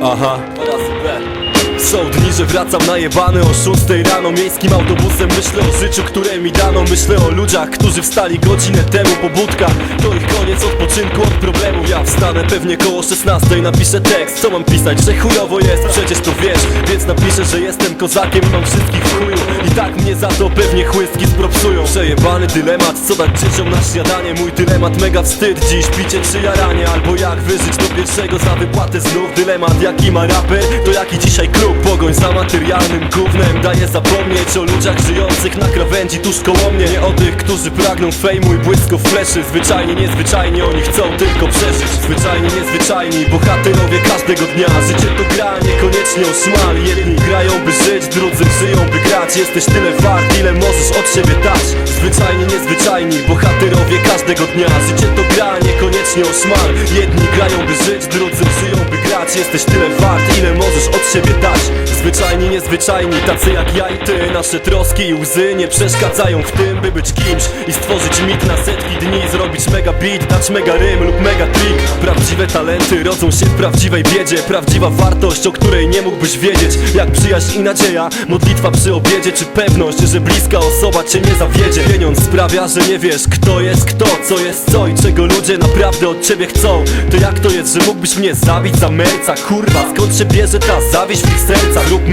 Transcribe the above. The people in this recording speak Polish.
Uh huh. Są dni, że wracam najebany o 6 rano. Miejskim autobusem myślę o życiu, które mi dano. Myślę o ludziach, którzy wstali godzinę temu po budkach. To ich koniec odpoczynku od problemów Ja wstanę pewnie koło 16 napiszę tekst. Co mam pisać, że chujowo jest, przecież to wiesz Więc napiszę, że jestem kozakiem mam wszystkich w chuju. I tak mnie za to pewnie chłystki spropsują. Przejebany dylemat, co dać dzieciom na śniadanie. Mój dylemat mega wstyd, dziś picie czy jaranie Albo jak wyżyć do pierwszego za wypłatę znów Dylemat. Jaki ma raper, to jaki dzisiaj klub Pogoń za materialnym gównem. Daje zapomnieć o ludziach żyjących na krawędzi tuż koło mnie. Nie o tych, którzy pragną fejmu i błysku fleszy. Zwyczajnie, niezwyczajnie, oni chcą tylko przeżyć. Zwyczajnie, niezwyczajni, bohaterowie każdego dnia. Życie to gra, niekoniecznie o szmal Jedni grają by żyć, drudzy żyją by grać. Jesteś tyle wart, ile możesz od siebie dać. Zwyczajnie, niezwyczajni, bohaterowie każdego dnia. Życie to gra, niekoniecznie o szmal Jedni grają by żyć, drudzy żyją by grać. Jesteś tyle wart, ile możesz od siebie dać Zwyczajni, niezwyczajni, tacy jak ja i ty. Nasze troski i łzy nie przeszkadzają w tym, by być kimś I stworzyć mit na setki dni. Zrobić mega beat, dać mega rym lub mega trik. Prawdziwe talenty rodzą się w prawdziwej biedzie. Prawdziwa wartość, o której nie mógłbyś wiedzieć. Jak przyjaźń i nadzieja, modlitwa przy obiedzie Czy pewność, że bliska osoba cię nie zawiedzie. Pieniądz sprawia, że nie wiesz kto jest kto Co jest co i czego ludzie naprawdę od ciebie chcą. To jak to jest, że mógłbyś mnie zabić za merca Kurwa, skąd się bierze ta zawiść w ich sercach? Róbmy